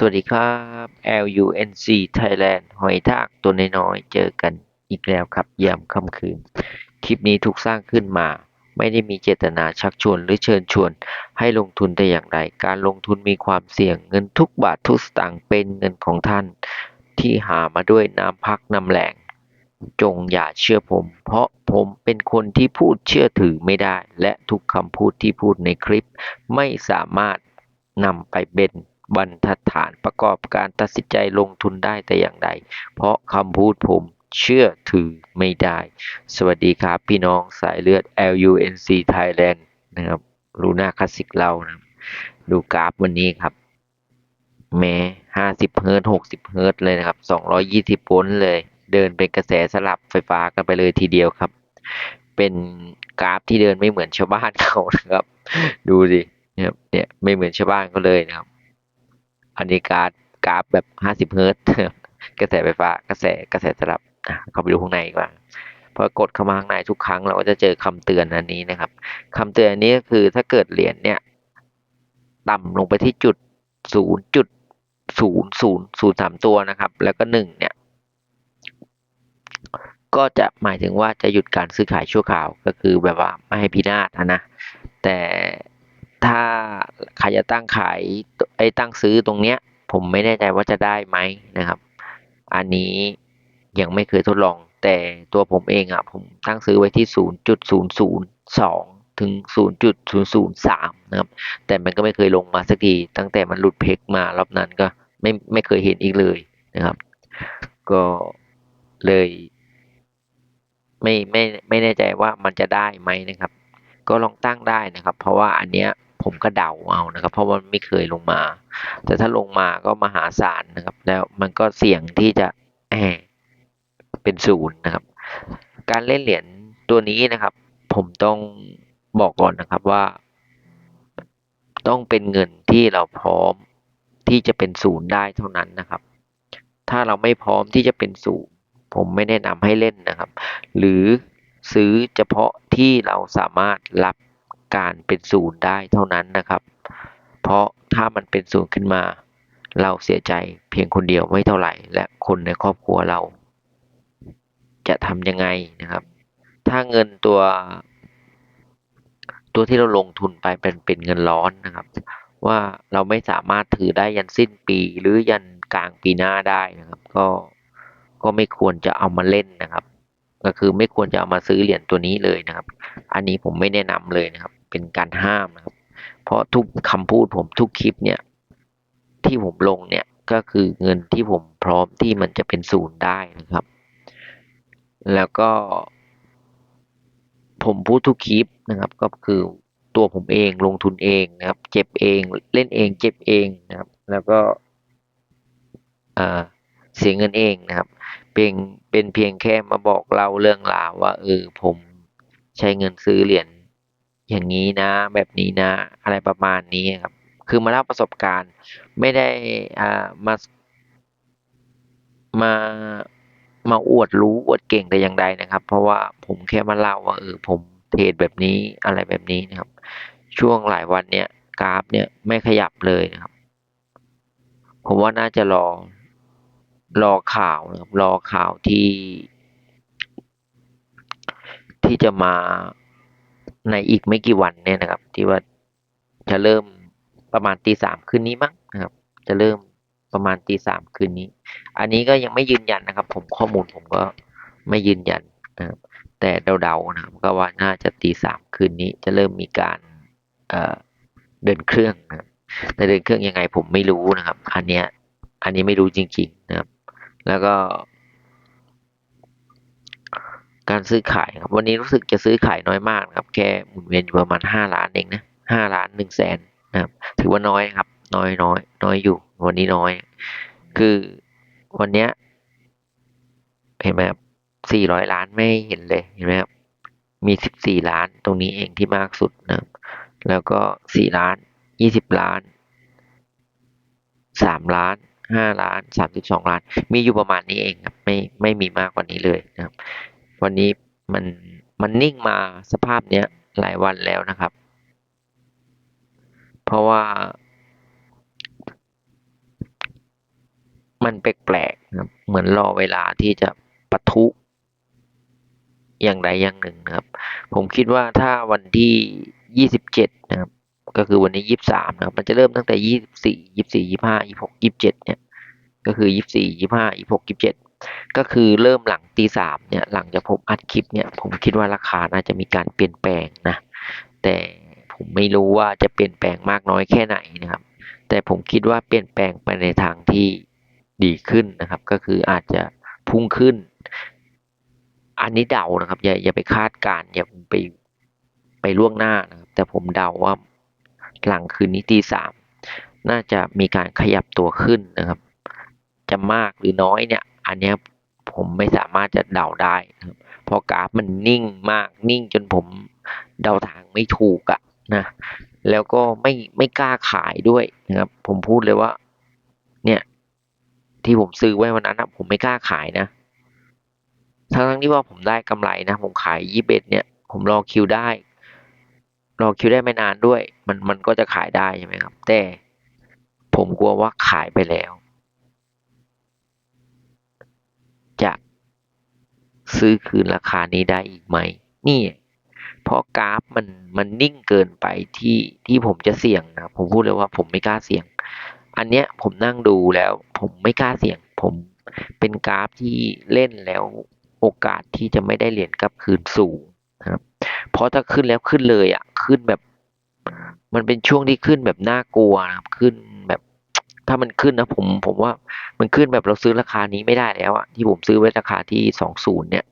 สวัสดีครับ LUNC Thailand หอยทากตัวน้อยๆ เจอกันอีกแล้วครับยามค่ำคืน คลิปนี้ถูกสร้างขึ้นมา ไม่ได้มีเจตนาชักชวนหรือเชิญชวน ให้ลงทุนแต่อย่างใด การลงทุนมีความเสี่ยงเงินทุกบาททุกสตางค์เป็นเงินของท่าน ที่หามาด้วยน้ำพักน้ำแรงจงอย่าเชื่อผม เพราะผมเป็นคนที่พูดเชื่อถือไม่ได้ และทุกคำพูดที่พูดในคลิป ไม่สามารถนำไปเป็น บรรทัดฐานประกอบการตัดสินใจลงทุนได้แต่อย่างใด เพราะคำพูดผมเชื่อถือไม่ได้ สวัสดีครับพี่น้องสายเลือด LUNC Thailand นะครับลูน่าคลาสสิกเรานะดูกราฟวันนี้ครับ แม้50เฮิร์ตซ์60เฮิร์ตเลยนะครับ220โวลต์เลย เดินเป็นกระแสสลับไฟฟ้ากันไปเลยทีเดียวครับ เป็นกราฟที่เดินไม่เหมือนชาวบ้านเขานะครับ ดูสินะครับเนี่ยไม่เหมือนชาวบ้านเขาเลยนะครับ อันนี้กราฟกราฟแบบ50เฮิร์ตซ์กระแสไฟฟ้ากระแสกระแสสลับอะเข้าไปดูข้างในกว่าพอกดเข้ามาข้างในทุกครั้งเราก็จะเจอคำเตือนอันนี้นะครับคำเตือนอันนี้ก็คือถ้าเกิดเหรียญเนี่ย ต่ำลงไปที่จุดศูนย์จุดศูนย์ศูนย์ศูนย์สามตัวนะครับ แล้วก็หนึ่งเนี่ย ก็จะหมายถึงว่าจะหยุดการซื้อขายชั่วคราวก็คือแบบว่าไม่ให้พินาศนะแต่ถ้าใครจะตั้งขาย ไอ้ตั้งซื้อตรงเนี้ย ผมไม่แน่ใจว่าจะได้ไหมนะครับ อันนี้ยังไม่เคยทดลอง แต่ตัวผมเองอะผมตั้งซื้อไว้ที่ศูนย์จุดศูนย์ศูนย์สองถึงศูนย์จุดศูนย์ศูนย์สามนะครับ แต่มันก็ไม่เคยลงมาสักทีตั้งแต่มันหลุดเพกมารอบนั้นก็ไม่ไม่เคยเห็นอีกเลยนะครับ ก็เลยไม่ไม่ไม่แน่ใจว่ามันจะได้ไหมนะครับ ก็ลองตั้งได้นะครับ เพราะว่าอันเนี้ย ผมก็เดาเอานะครับ เพราะว่ามันไม่เคยลงมา แต่ถ้าลงมาก็มหาศาลนะครับ แล้วมันก็เสี่ยงที่จะแอบเป็นศูนย์นะครับ การเล่นเหรียญตัวนี้นะครับ ผมต้องบอกก่อนนะครับว่า ต้องเป็นเงินที่เราพร้อมที่จะเป็นศูนย์ได้เท่านั้นนะครับ ถ้าเราไม่พร้อมที่จะเป็นศูนย์ผมไม่แนะนำให้เล่นนะครับ หรือซื้อเฉพาะที่เราสามารถรับ การเป็นศูนย์ได้เท่านั้นนะครับ เพราะถ้ามันเป็นศูนย์ขึ้นมา เราเสียใจเพียงคนเดียวไม่เท่าไหร่ และคนในครอบครัวเรา จะทำยังไงนะครับ ถ้าเงินตัว ตัวที่เราลงทุนไปเป็นเป็นเงินร้อนนะครับ ว่าเราไม่สามารถถือได้ยันสิ้นปีหรือยันกลางปีหน้าได้นะครับ ก็ก็ไม่ควรจะเอามาเล่นนะครับ ก็คือไม่ควรจะเอามาซื้อเหรียญตัวนี้เลยนะครับ อันนี้ผมไม่แนะนำเลยนะครับ เป็นการห้ามนะครับ เพราะทุกคำพูดผมทุกคลิปเนี่ยที่ผมลงเนี่ยก็คือเงินที่ผมพร้อมที่มันจะเป็นศูนย์ได้นะครับ แล้วก็ ผมพูดทุกคลิปนะครับ ก็คือตัวผมเองลงทุนเองนะครับ เจ็บเองเล่นเอง เจ็บเองนะครับ แล้วก็เสียเงินเองนะครับเป็นเป็นเพียงแค่มาบอกเล่าเรื่องราวว่าเออผมใช้เงินซื้อเหรียญ อย่างนี้นะ แบบนี้นะ อะไรประมาณนี้ครับ คือมาเล่าประสบการณ์ ไม่ได้อ่ามา มา มาอวดรู้อวดเก่งแต่อย่างใดนะครับ เพราะว่าผมแค่มาเล่าว่าเออผมเทรดแบบนี้อะไรแบบนี้นะครับ ช่วงหลายวันเนี้ยกราฟเนี่ยไม่ขยับเลยนะครับ ผมว่าน่าจะรอ รอข่าวนะครับ รอข่าวที่ ที่จะมา ในอีกไม่กี่วันเนี่ยนะครับ ที่ว่าจะเริ่มประมาณตีสามคืนนี้มั้งนะครับ จะเริ่มประมาณตีสามคืนนี้ อันนี้ก็ยังไม่ยืนยันนะครับ ผมข้อมูลผมก็ไม่ยืนยันนะครับ แต่เดาๆนะครับก็ว่าน่าจะตีสามคืนนี้จะเริ่มมีการเเดินเครื่องนะแต่เดินเครื่องยังไงผมไม่รู้นะครับ อันเนี้ย อันนี้ไม่รู้จริงๆนะครับ แล้วก็ การซื้อขายครับวันนี้รู้สึกจะซื้อขายน้อยมากครับแค่หมุนเวียนอยู่ประมาณห้าล้านเองนะห้าล้านหนึ่งแสนนะครับ ถือว่าน้อยครับ น้อยน้อยน้อยอยู่ วันนี้น้อย คือวันเนี้ยเห็นไหมครับสี่ร้อยล้านไม่เห็นเลยเห็นไหมครับมีสิบสี่ล้านตรงนี้เองที่มากสุดนะครับ แล้วก็สี่ล้านยี่สิบล้านสามล้านห้าล้านสามสิบสองล้าน มีอยู่ประมาณนี้เองครับไม่ไม่มีมากกว่านี้เลยนะครับ วันนี้มันมันนิ่งมาสภาพเนี้ยหลายวันแล้วนะครับ เพราะว่า มันแปลกๆครับ เหมือนรอเวลาที่จะปะทุอย่างใดอย่างหนึ่งนะครับ ผมคิดว่าถ้าวันที่ยี่สิบเจ็ดนะครับ ก็คือวันนี้ยี่สามนะครับ มันจะเริ่มตั้งแต่ยี่สี่ยี่สี่ยี่ห้ายี่หกยี่เจ็ดเนี่ย ก็คือยี่สี่ยี่ห้ายี่หกยี่เจ็ด ก็คือเริ่มหลังตีสามเนี่ยหลังจากผมอัดคลิปเนี่ยผมคิดว่าราคาน่าจะมีการเปลี่ยนแปลงนะ แต่ผมไม่รู้ว่าจะเปลี่ยนแปลงมากน้อยแค่ไหนนะครับ แต่ผมคิดว่าเปลี่ยนแปลงไปในทางที่ดีขึ้นนะครับ ก็คืออาจจะพุ่งขึ้น อันนี้เดานะครับ อย่าอย่าไปคาดการณ์อย่าไปไปล่วงหน้านะครับ แต่ผมเดาว่าหลังคืนนี้ตีสามน่าจะมีการขยับตัวขึ้นนะครับ จะมากหรือน้อยเนี่ย อันเนี้ยผมไม่สามารถจะเดาได้นะครับเพราะกราฟมันนิ่งมากนิ่งจนผมเดาทางไม่ถูกอะนะแล้วก็ไม่ไม่กล้าขายด้วยนะครับผมพูดเลยว่า เนี่ยที่ผมซื้อไว้วันนั้นนะผมไม่กล้าขายนะทั้งทั้งที่ว่าผมได้กำไรนะ ผมขายยี่สิบเนี่ย ผมรอคิวได้ รอคิวได้ไม่นานด้วย มันมันก็จะขายได้ใช่ไหมครับ แต่ผมกลัวว่าขายไปแล้ว จะซื้อคืนราคานี้ได้อีกไหม นี่เพราะกราฟมันมันนิ่งเกินไปที่ที่ผมจะเสี่ยงนะผมพูดเลยว่าผมไม่กล้าเสี่ยง อันเนี้ยผมนั่งดูแล้ว ผมไม่กล้าเสี่ยง ผมเป็นกราฟที่เล่นแล้วโอกาสที่จะไม่ได้เหรียญกลับคืนสูงนะครับ เพราะถ้าขึ้นแล้วขึ้นเลยอะขึ้นแบบ มันเป็นช่วงที่ขึ้นแบบน่ากลัวนะครับขึ้น ถ้ามันขึ้นนะผมผมว่ามันขึ้นแบบเราซื้อราคานี้ไม่ได้แล้วอะที่ผมซื้อไว้ราคาที่สองศูนย์เนี่ย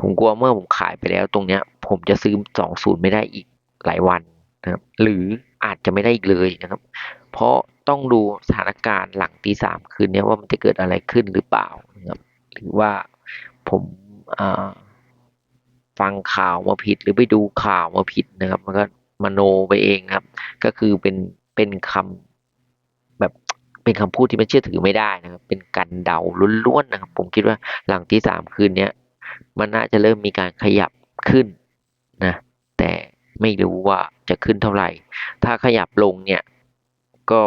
ผมกลัวเมื่อผมขายไปแล้วตรงเนี้ย ผมจะซื้อสองศูนย์ไม่ได้อีกหลายวันนะครับ หรืออาจจะไม่ได้อีกเลยนะครับ เพราะต้องดูสถานการณ์หลังตีสามคืนนี้ว่ามันจะเกิดอะไรขึ้นหรือเปล่านะครับ หรือว่าผมฟังข่าวมาผิดหรือไปดูข่าวมาผิดนะครับ มันก็มโนไปเองครับ ก็คือเป็นเป็นคำ เป็นคำพูดที่มันเชื่อถือไม่ได้นะครับ เป็นการเดาล้วนๆนะครับ ผมคิดว่าหลังที่สามคืนเนี้ยมันน่าจะเริ่มมีการขยับขึ้นนะ แต่ไม่รู้ว่าจะขึ้นเท่าไหร่ ถ้าขยับลงเนี่ย ก็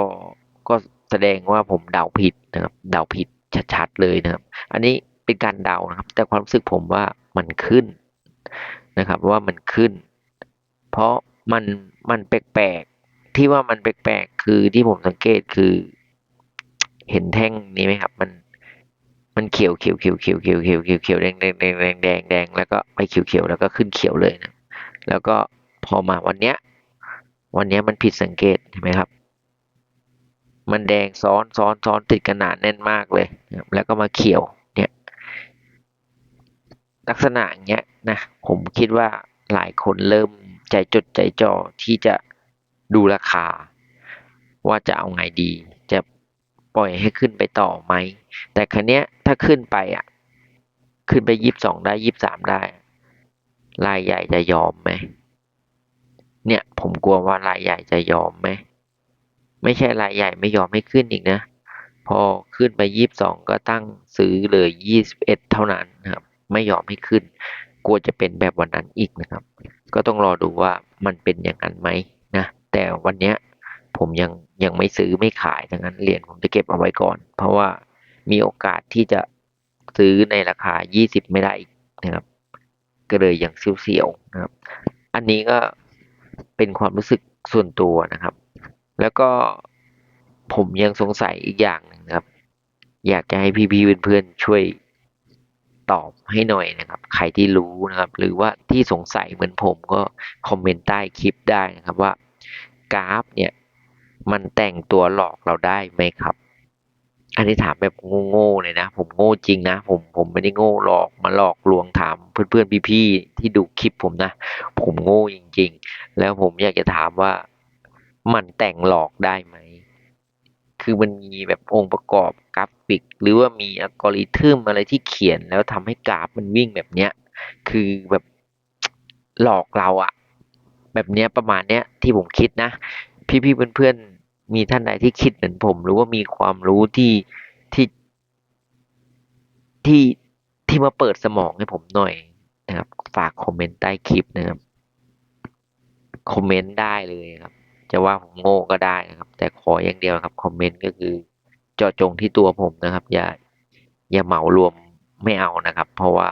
ก็แสดงว่าผมเดาผิดนะครับ เดาผิดชัดๆเลยนะครับ อันนี้เป็นการเดานะครับ แต่ความรู้สึกผมว่ามันขึ้นนะครับ ว่ามันขึ้น เพราะมันมันแปลกๆที่ว่ามันแปลกๆคือที่ผมสังเกตคือ เห็นแท่งนี้ไหมครับ มัน มันเขียวเขียวเขียวเขียวเขียวเขียวเขียวเขียวแดงแดงแดงแดงแดงแดงแล้วก็ไปเขียวเขียวแล้วก็ขึ้นเขียวเลยนะ แล้วก็พอมาวันเนี้ย วันเนี้ยมันผิดสังเกตเห็นไหมครับ มันแดงซ้อนซ้อนซ้อนติดกันหนาแน่นมากเลย แล้วก็มาเขียวเนี่ย ลักษณะอย่างเงี้ยนะผมคิดว่าหลายคนเริ่มใจจดใจจ่อที่จะดูราคา ว่าจะเอาไงดีจะ ปล่อยให้ขึ้นไปต่อไหม แต่ครั้นี้ยถ้าขึ้นไปอะ ขึ้นไปยี่สิบสองได้ยี่สิบสามได้ รายใหญ่จะยอมไหม เนี่ยผมกลัวว่ารายใหญ่จะยอมไหม ไม่ใช่รายใหญ่ไม่ยอมให้ขึ้นอีกนะ พอขึ้นไปยี่สิบสองก็ตั้งซื้อเลยยี่สิบเอ็ดเท่านั้นครับ ไม่ยอมให้ขึ้น กลัวจะเป็นแบบวันนั้นอีกนะครับ ก็ต้องรอดูว่ามันเป็นอย่างนั้นไหมนะ แต่วันเนี้ย ผมยังยังไม่ซื้อไม่ขายดังนั้นเหรียญผมจะเก็บเอาไว้ก่อน เพราะว่ามีโอกาสที่จะซื้อในราคา 20 ไม่ได้อีกนะครับ ก็เลยยังเสียวๆนะครับ อันนี้ก็เป็นความรู้สึกส่วนตัวนะครับ แล้วก็ผมยังสงสัยอีกอย่างหนึงครับ อยากจะให้พี่ๆเพื่อนๆช่วยตอบให้หน่อยนะครับ ใครที่รู้นะครับ หรือว่าที่สงสัยเหมือนผมก็คอมเมนต์ใต้คลิปได้นะครับว่า กราฟเนี่ย มันแต่งตัวหลอกเราได้ไหมครับ อันนี้ถามแบบโง่ๆเลยนะ ผมโง่จริงนะ ผมผมไม่ได้โง่หลอกมาหลอกลวงถามเพื่อนๆพี่ๆที่ดูคลิปผมนะ ผมโง่จริง ๆ แล้วผมอยากจะถามว่ามันแต่งหลอกได้ไหม คือมันมีแบบองค์ประกอบกราฟิก หรือว่ามีอัลกอริทึมอะไรที่เขียนแล้วทำให้กราฟมันวิ่งแบบเนี้ย คือแบบหลอกเราอะแบบเนี้ยประมาณเนี้ยที่ผมคิดนะ พี่ๆเพื่อนๆมีท่านใดที่คิดเหมือนผม หรือว่ามีความรู้ที่ที่ที่ที่มาเปิดสมองให้ผมหน่อยนะครับ ฝากคอมเมนต์ใต้คลิปนะครับคอมเมนต์ได้เลยครับ จะว่าผมโง่ก็ได้นะครับ แต่ขออย่างเดียวครับคอมเมนต์ก็คือเจาะจงที่ตัวผมนะครับ อย่าอย่าเหมารวมไม่เอานะครับ เพราะว่า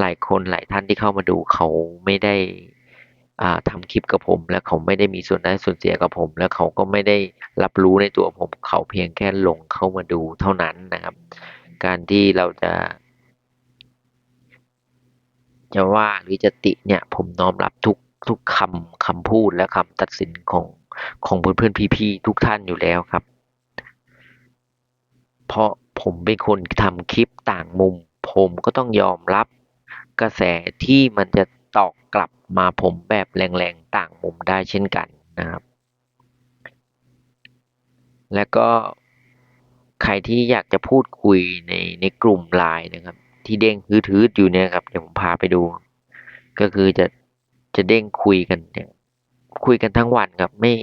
หลายคนหลายท่านที่เข้ามาดูเขาไม่ได้ อ่าทำคลิปกับผม และเขาไม่ได้มีส่วนได้ส่วนเสียกับผม และเขาก็ไม่ได้รับรู้ในตัวผม เขาเพียงแค่ลงเข้ามาดูเท่านั้นนะครับ การที่เราจะจะว่าหรือจะติเนี่ย ผมน้อมรับทุกทุกคำคำพูดและคำตัดสินของของเพื่อนๆพี่ๆทุกท่านอยู่แล้วครับ เพราะผมเป็นคนทำคลิปต่างมุม ผมก็ต้องยอมรับกระแสที่มันจะ ตอกกลับมาผมแบบแรงๆต่างมุมได้เช่นกันนะครับ แล้วก็ใครที่อยากจะพูดคุยในในกลุ่มไลน์นะครับ ที่เด้งทืดๆอยู่เนี่ยครับเดี๋ยวผมพาไปดู ก็คือจะจะเด้งคุยกันเนี่ยคุยกันทั้งวันครับไม่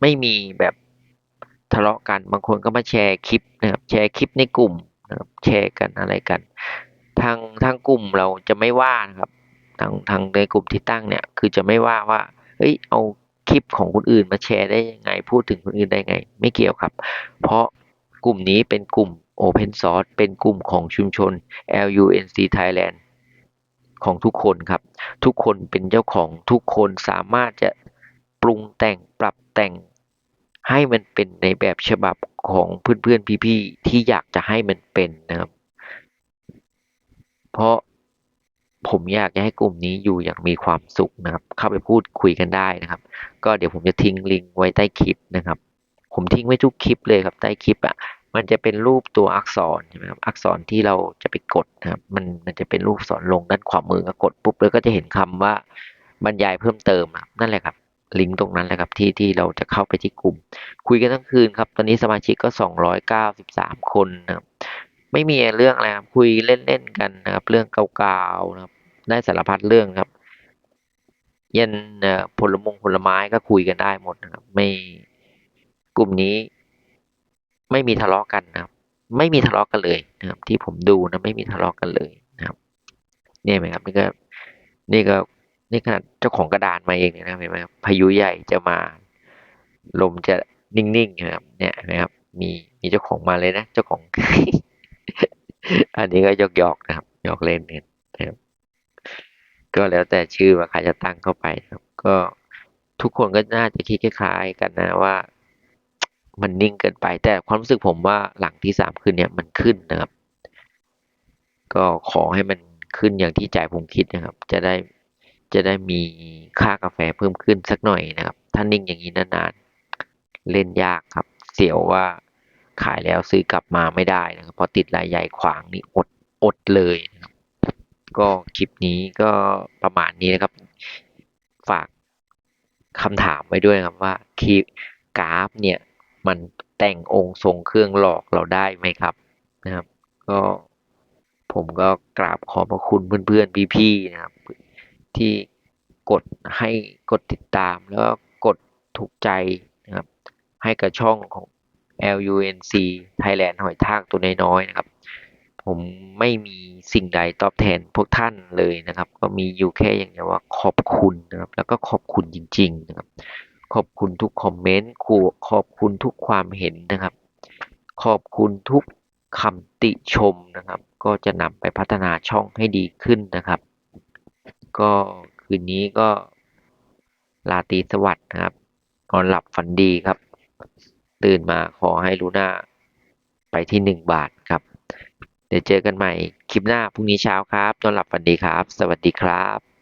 ไม่มีแบบทะเลาะกันบางคนก็มาแชร์คลิปนะครับ แชร์คลิปในกลุ่มนะครับ แชร์กันอะไรกัน ทางทางกลุ่มเราจะไม่ว่านะครับ ทางทางในกลุ่มที่ตั้งเนี่ย คือจะไม่ว่าว่าเฮ้ย เอาคลิปของคนอื่นมาแชร์ได้ยังไง พูดถึงคนอื่นได้ไง ไม่เกี่ยวครับ เพราะกลุ่มนี้เป็นกลุ่ม Open Source เป็นกลุ่มของชุมชน LUNC Thailand ของทุกคนครับ ทุกคนเป็นเจ้าของทุกคนสามารถจะปรุงแต่งปรับแต่ง ให้มันเป็นในแบบฉบับของเพื่อนๆพี่ๆที่อยากจะให้มันเป็นนะครับ เพราะผมอยากจะให้กลุ่มนี้อยู่อย่างมีความสุขนะครับ เข้าไปพูดคุยกันได้นะครับ ก็เดี๋ยวผมจะทิ้งลิงก์ไว้ใต้คลิปนะครับ ผมทิ้งไว้ทุกคลิปเลยครับใต้คลิปอะ มันจะเป็นรูปตัวอักษรใช่ไหมครับ อักษรที่เราจะไปกดนะครับ มันมันจะเป็นรูปอักษรลงด้านขวามือก็กดปุ๊บแล้วก็จะเห็นคำว่าบรรยายเพิ่มเติมนะครับ นั่นแหละครับลิงก์ตรงนั้นแหละครับที่ที่เราจะเข้าไปที่กลุ่ม คุยกันทั้งคืนครับ ตอนนี้สมาชิกก็สองร้อยเก้าสิบสามคนนะครับ ไม่มีเรื่องอะไรครับคุยเล่นๆกันนะครับ เรื่องเก่าๆนะครับ ได้สารพัดเรื่องครับ เย็นผลมงผลไม้ก็คุยกันได้หมดนะครับ ไม่กลุ่มนี้ ไม่มีทะเลาะกันนะครับ ไม่มีทะเลาะกันเลยนะครับ ที่ผมดูนะไม่มีทะเลาะกันเลยนะครับนี่ไหมครับ นี่ก็นี่ก็นี่ขนาดเจ้าของกระดานมาเองเนี่ยนะครับเห็นไหมครับพายุใหญ่จะมา ลมจะนิ่งๆนะครับ เนี่ยนไหมครับ มีมีเจ้าของมาเลยนะ เจ้าของ อันนี้ก็หยอกๆนะครับ ยอกเล่นเนี่ยนะครับก็แล้วแต่ชื่อว่าใครจะตั้งเข้าไปครับ ก็ทุกคนก็น่าจะคิดคล้ายๆกันนะว่า มันนิ่งเกินไป แต่ความรู้สึกผมว่าหลังที่สามคืนเนี่ยมันขึ้นนะครับ ก็ขอให้มันขึ้นอย่างที่ใจผมคิดนะครับ จะได้จะได้มีค่ากาแฟเพิ่มขึ้นสักหน่อยนะครับ ถ้านิ่งอย่างนี้นานๆเล่นยากครับ เสียวว่า ขายแล้วซื้อกลับมาไม่ได้นะครับพราะติดรายใหญ่ขวางนี่อดอดเลยนะครับก็คลิปนี้ก็ประมาณนี้นะครับ ฝากคำถามไว้ด้วยนะครับว่าคลิปกราฟเนี่ยมันแต่งองค์ทรงเครื่องหลอกเราได้ไหมครับนะครับ ก็ผมก็กราบขอบพระคุณเพื่อนๆพี่ๆนะครับ ที่กดให้กดติดตามแล้วก็กดถูกใจนะครับ ให้กับช่องของ LUNC Thailand หอยทากตัวน้อยๆนะครับ ผมไม่มีสิ่งใดตอบแทนพวกท่านเลยนะครับ ก็มีอยู่แค่อย่างเดียวว่าขอบคุณนะครับ แล้วก็ขอบคุณจริง ๆ นะครับ ขอบคุณทุกคอมเมนต์ขอบคุณทุกความเห็นนะครับ ขอบคุณทุกคำติชมนะครับ ก็จะนำไปพัฒนาช่องให้ดีขึ้นนะครับ ก็คืนนี้ก็ลาตรีสวัสดิ์นะครับนอนหลับฝันดีครับ ตื่นมาขอให้ลูน่าไปที่หนึ่งบาทครับ เดี๋ยวเจอกันใหม่คลิปหน้าพรุ่งนี้เช้าครับ นอนหลับฝันดีครับ สวัสดีครับ